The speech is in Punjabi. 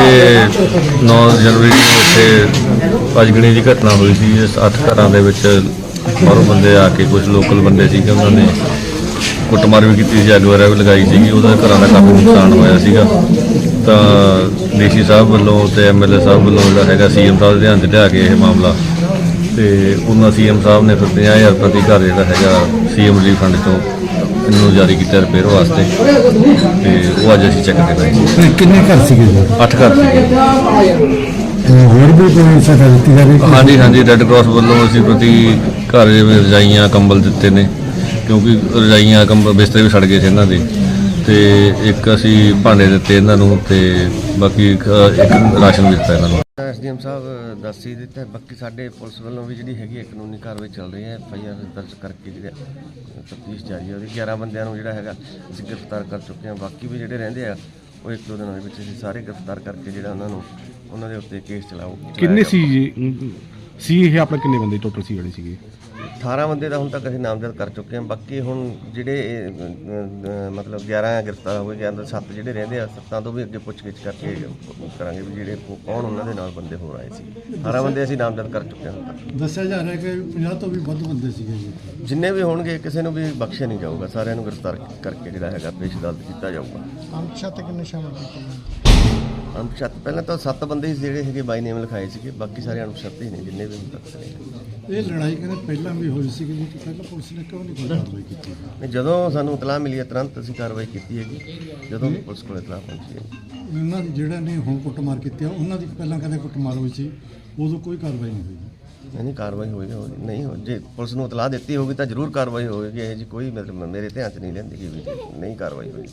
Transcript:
ਇਹ 9 ਜਨਵਰੀ ਨੂੰ ਇੱਥੇ ਪਜਗਣੀ ਦੀ ਘਟਨਾ ਹੋਈ ਸੀ ਇਸ ਅੱਠ ਘਰਾਂ ਦੇ ਵਿੱਚ ਬਾਹਰੋਂ ਬੰਦੇ ਆ ਕੇ ਕੁਝ ਲੋਕਲ ਬੰਦੇ ਸੀਗੇ, ਉਹਨਾਂ ਨੇ ਕੁੱਟਮਾਰ ਵੀ ਕੀਤੀ ਸੀ, ਅੱਗ ਵਗੈਰਾ ਵੀ ਲਗਾਈ ਸੀਗੀ, ਉਹਦਾ ਘਰਾਂ ਦਾ ਕਾਫੀ ਨੁਕਸਾਨ ਹੋਇਆ ਸੀਗਾ। ਤਾਂ ਡੀਸੀ ਸਾਹਿਬ ਵੱਲੋਂ ਤੇ ਐਮਐਲਏ ਸਾਹਿਬ ਵੱਲੋਂ ਜਿਹੜਾ ਹੈਗਾ, ਸੀਐਮ ਸਾਹਿਬ ਦੇ ਧਿਆਨ 'ਚ ਲਿਆ ਕੇ ਇਹ ਮਾਮਲਾ ਤੇ ਉਹਨਾਂ ਸੀਐਮ ਸਾਹਿਬ ਨੇ ਫਿਰ 50000 ਪ੍ਰਤੀ ਘਰ ਜਿਹੜਾ ਹੈਗਾ ਸੀਐਮ ਰਿਲੀਫ ਫੰਡ ਤੋਂ ਇਹਨੂੰ ਜਾਰੀ ਕੀਤਾ ਰਿਪੇਅਰ ਵਾਸਤੇ। ਤੇ ਉਹ ਅੱਜ ਅਸੀਂ ਚੈੱਕ ਕਰਾਂਗੇ ਤੇ ਕਿੰਨੇ ਘਰ ਸੀਗੇ ਜੀ? ਅੱਠ ਘਰ ਸੀਗੇ। ਤੇ ਹੋਰ ਵੀ ਕੋਈ ਸਹਾਇਤਾ ਦਿੱਤੀ ਜਾਵੇ ਹਾਂਜੀ ਹਾਂਜੀ ਰੈੱਡ ਕਰਾਸ ਵੱਲੋਂ ਅਸੀਂ ਪ੍ਰਤੀ ਘਰ ਜਿਵੇਂ ਰਜਾਈਆਂ ਕੰਬਲ ਦਿੱਤੇ ਨੇ ਕਿਉਂਕਿ ਰਜਾਈਆਂ ਕੰਬਲ ਬਿਸਤਰੇ ਵੀ ਸੜ ਗਏ ਸੀ ਇਹਨਾਂ ਦੇ। ਤੇ ਇੱਕ ਅਸੀਂ ਭਾਂਡੇ ਦਿੱਤੇ ਇਹਨਾਂ ਨੂੰ ਤੇ ਬਾਕੀ ਇੱਕ ਇੱਕ ਰਾਸ਼ਨ ਵੀ ਦਿੱਤਾ ਇਹਨਾਂ ਨੂੰ। ਐਸਡੀਐਮ ਸਾਹਿਬ ਦੱਸ ਹੀ ਦਿੱਤਾ ਬਾਕੀ ਸਾਡੇ ਪੁਲਿਸ ਵੱਲੋਂ ਵੀ ਜਿਹੜੀ ਹੈਗੀ ਹੈ ਕਾਨੂੰਨੀ ਕਾਰਵਾਈ ਚੱਲ ਰਹੀ ਹੈ ਐਫਆਈਆਰ ਦਰਜ ਕਰਕੇ ਜਿਹੜਾ ਤਫਤੀਸ਼ ਜਾਰੀ ਹੈ। ਉਹਦੇ 11 ਬੰਦਿਆਂ ਨੂੰ ਜਿਹੜਾ ਹੈਗਾ ਅਸੀਂ ਗ੍ਰਿਫਤਾਰ ਕਰ ਚੁੱਕੇ ਹਾਂ। ਬਾਕੀ ਵੀ ਜਿਹੜੇ ਰਹਿੰਦੇ ਆ ਉਹ ਇੱਕ ਦੋ ਦਿਨਾਂ ਦੇ ਵਿੱਚ ਅਸੀਂ ਸਾਰੇ ਗ੍ਰਿਫਤਾਰ ਕਰਕੇ ਜਿਹੜਾ ਉਹਨਾਂ ਨੂੰ ਉਹਨਾਂ ਦੇ ਉੱਤੇ ਕੇਸ ਚਲਾਓ ਕਿੰਨੇ ਸੀ ਜੀ? ਸੀ ਇਹ ਆਪਣੇ ਕਿੰਨੇ ਬੰਦੇ? ਟੋਟਲ ਸੀ ਜਿਹੜੇ ਸੀਗੇ? 18 ਬੰਦੇ ਦਾ ਹੁਣ ਤੱਕ ਅਸੀਂ ਨਾਮਜ਼ਦ ਕਰ ਚੁੱਕੇ ਹਾਂ। ਬਾਕੀ ਹੁਣ ਜਿਹੜੇ ਇਹ, ਮਤਲਬ 11 ਗ੍ਰਿਫਤਾਰ ਹੋ ਗਏ ਅੰਦਰ 7 ਜਿਹੜੇ ਰਹਿੰਦੇ ਆ ਸੱਤਾਂ ਤੋਂ ਵੀ ਅੱਗੇ ਪੁੱਛਗਿੱਛ ਕਰਕੇ ਕਰਾਂਗੇ ਵੀ ਜਿਹੜੇ ਕੌਣ ਉਹਨਾਂ ਦੇ ਨਾਲ ਬੰਦੇ ਹੋਰ ਆਏ ਸੀ। 18 ਬੰਦੇ ਅਸੀਂ ਨਾਮਜ਼ਦ ਕਰ ਚੁੱਕੇ ਹਾਂ ਹੁਣ ਤੱਕ। ਦੱਸਿਆ ਜਾ ਰਿਹਾ ਕਿ 50 ਤੋਂ ਵੀ ਵੱਧ ਬੰਦੇ ਸੀਗੇ ਜੀ। ਜਿੰਨੇ ਵੀ ਹੋਣਗੇ ਕਿਸੇ ਨੂੰ ਵੀ ਬਖਸ਼ਿਆ ਨਹੀਂ ਜਾਊਗਾ। ਸਾਰਿਆਂ ਨੂੰ ਗ੍ਰਿਫਤਾਰ ਕਰਕੇ ਜਿਹੜਾ ਹੈਗਾ ਪੇਸ਼ ਅਦਾਲਤ ਕੀਤਾ ਜਾਊਗਾ। ਅਨਸ਼ਤ ਕਿੰਨੇ ਸ਼ਾਮਲ ਕੀਤੇ ਅਨੁਸ਼ਤ ਪਹਿਲਾਂ ਤਾਂ 7 ਬੰਦੇ ਹੀ ਜਿਹੜੇ ਹੈਗੇ ਬਾਈ ਨੇਮ ਲਿਖਾਏ ਸੀਗੇ ਬਾਕੀ ਸਾਰੇ ਅਨੁਸ਼ਤ ਹੀ ਨੇ ਜਿੰਨੇ ਵੀ ਹੁਣ ਤੱਕ ਨੇ। ਇਹ ਲੜਾਈ ਕਹਿੰਦੇ ਪਹਿਲਾਂ ਵੀ ਹੋਈ ਸੀ ਕਿ ਪਹਿਲਾਂ ਪੁਲਿਸ ਨੇ ਕਿਉਂ ਨਹੀਂ ਕੋਈ ਕਾਰਵਾਈ ਕੀਤੀ ਨਹੀਂ, ਜਦੋਂ ਸਾਨੂੰ ਇਤਲਾਹ ਮਿਲੀ ਹੈ ਤੁਰੰਤ ਅਸੀਂ ਕਾਰਵਾਈ ਕੀਤੀ ਹੈਗੀ ਜਦੋਂ ਪੁਲਿਸ ਕੋਲ ਇਤਲਾਹ ਪਹੁੰਚੀ ਹੈ ਉਹਨਾਂ ਦੀ ਜਿਹੜਾ ਨੇ ਹੁਣ ਕੁੱਟਮਾਰ ਕੀਤੀ ਆ ਉਹਨਾਂ ਦੀ ਪਹਿਲਾਂ ਕਹਿੰਦੇ ਕੁੱਟਮਾਰ ਹੋਈ ਸੀ ਉਦੋਂ ਕੋਈ ਕਾਰਵਾਈ ਨਹੀਂ ਹੋਈ ਨਹੀਂ ਨਹੀਂ ਕਾਰਵਾਈ ਹੋਈ ਹੋਈ- ਨਹੀਂ ਹੋ ਜੇ ਪੁਲਿਸ ਨੂੰ ਇਤਲਾਹ ਦਿੱਤੀ ਹੋਗੀ ਤਾਂ ਜ਼ਰੂਰ ਕਾਰਵਾਈ ਹੋਵੇਗੀ ਇਹ ਜੀ ਕੋਈ ਮਤਲਬ ਮੇਰੇ ਧਿਆਨ 'ਚ ਨਹੀਂ ਲੈਂਦੀ ਕਿ ਵੀ ਨਹੀਂ ਕਾਰਵਾਈ ਹੋਈ।